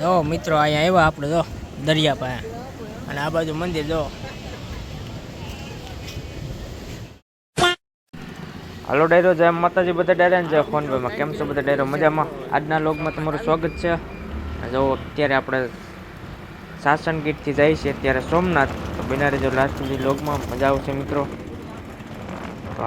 જો મિત્રો, અહીંયા આવ્યા આપણે, જો, દરિયા પાસે. અને આ બાજુ મંદિર, જો. હાલો ડાયરો, જય માતાજી, બધા ડાયરા જય ફોનપેમાં. કેમ છો બધા ડાયરો? મજામાં? આજના લોગમાં તમારું સ્વાગત છે. જો, અત્યારે આપણે સાસણ ગીટથી જાય છે અત્યારે સોમનાથ. તો બિનારે જો લાસ્ટ સુધી લોગમાં મજા આવશે, મિત્રો. તો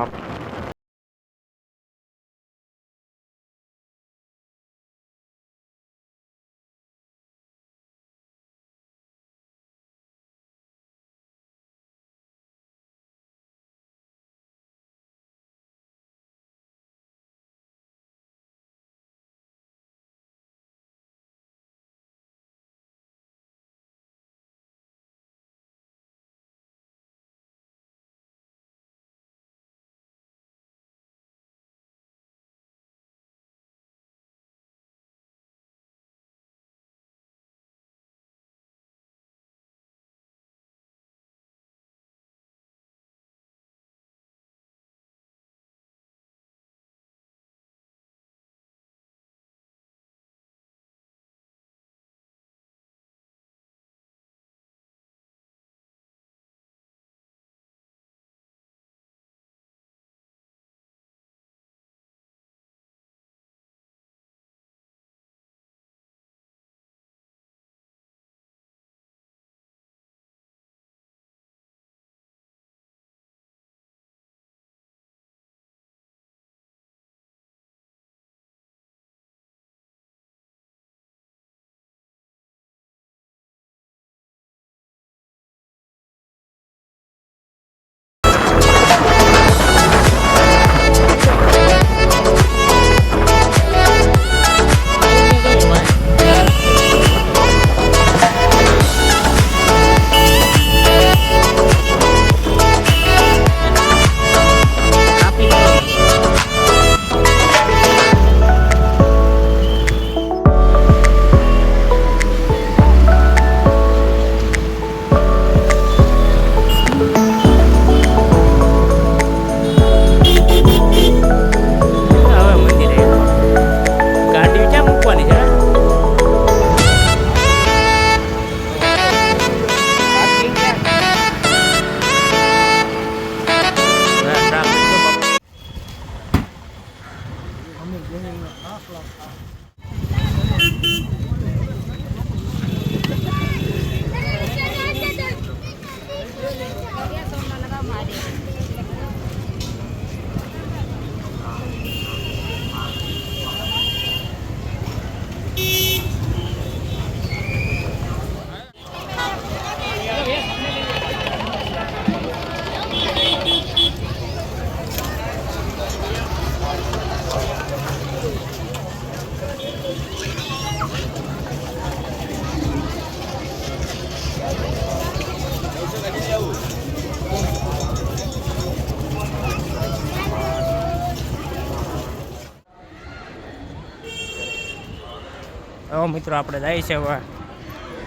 હવે મિત્રો, આપણે જાય છે હવે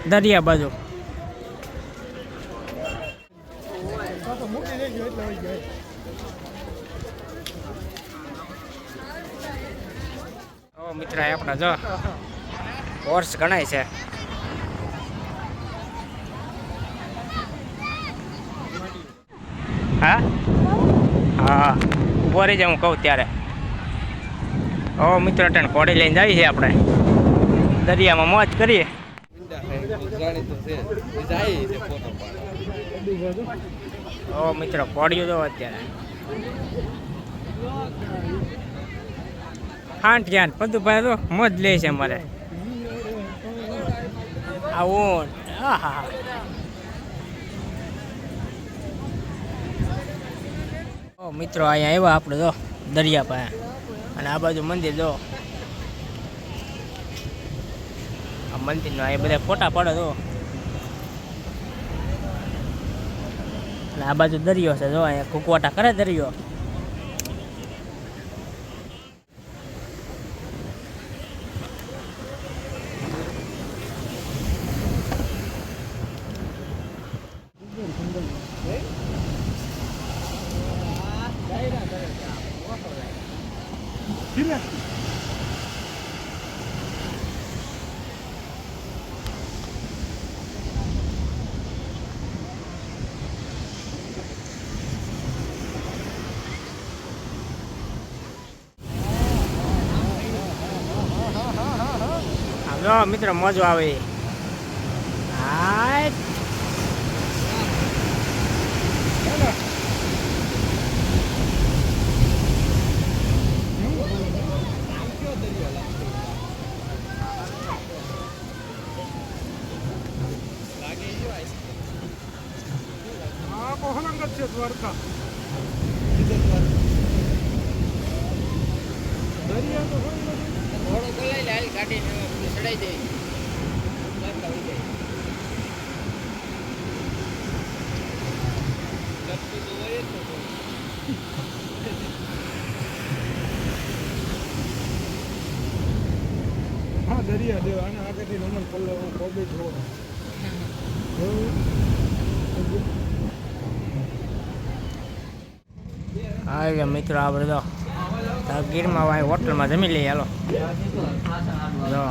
દરિયા બાજુ. મિત્ર આપણા જો હોર્સ ગણાય છે. હા? હા. ઊભો રહી હું કહું ત્યારે. ઓ મિત્ર ટેન કોડી લઈને જાય છીએ આપણે. દરિયામાં મોજ કરીએ. ઓ મિત્રો કોડિયું જો અત્યારે. હાંઠ જ્ઞાન પદુભાઈ તો મોજ લે છે અમારે. આવું, આહા. ઓ મિત્રો, અહીંયા આવ્યા આપણે, જો, દરિયા પાસે. અને આ બાજુ મંદિર, જો. મંદિર મંદિરનો આ બધા ફોટા પાડો તો આ બાજુ દરિયો છે, જો અહીંયા કુકવાટા કરે દરિયો Yeah. જો મિત્ર મોજો આવે. કોહલંગ જ છે દ્વારકા. દરિયા તો હોય ને. ઘોડો બોલાવી લે હાલ કાઢીને ચડાઈ દે દ્વારકા વહી જાય. લપસું તો હોય જ ને ઘોડો. હા દરિયા દેવ આને આગળથી નમન પલ્લો કોબી જોવો હા મિત્રો આપણે તો તો ગીરમાં હોટલમાં જમી લઈએ હાલો જો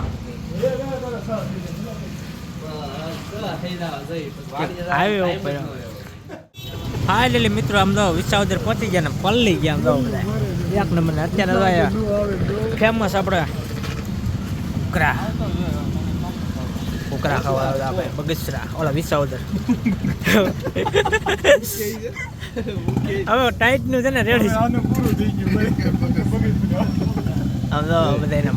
હા એટલે મિત્રો આમ તો વિસાવદર પહોંચી ગયા ને પલ્લી ગયા આમ તો અત્યારે ફેમસ આપણે ઉકરા ઉકરા ખાવા આપણે ઓલા વિસાવદર હવે ટાઈટનું છે ને રેડી આમ તો બધા એના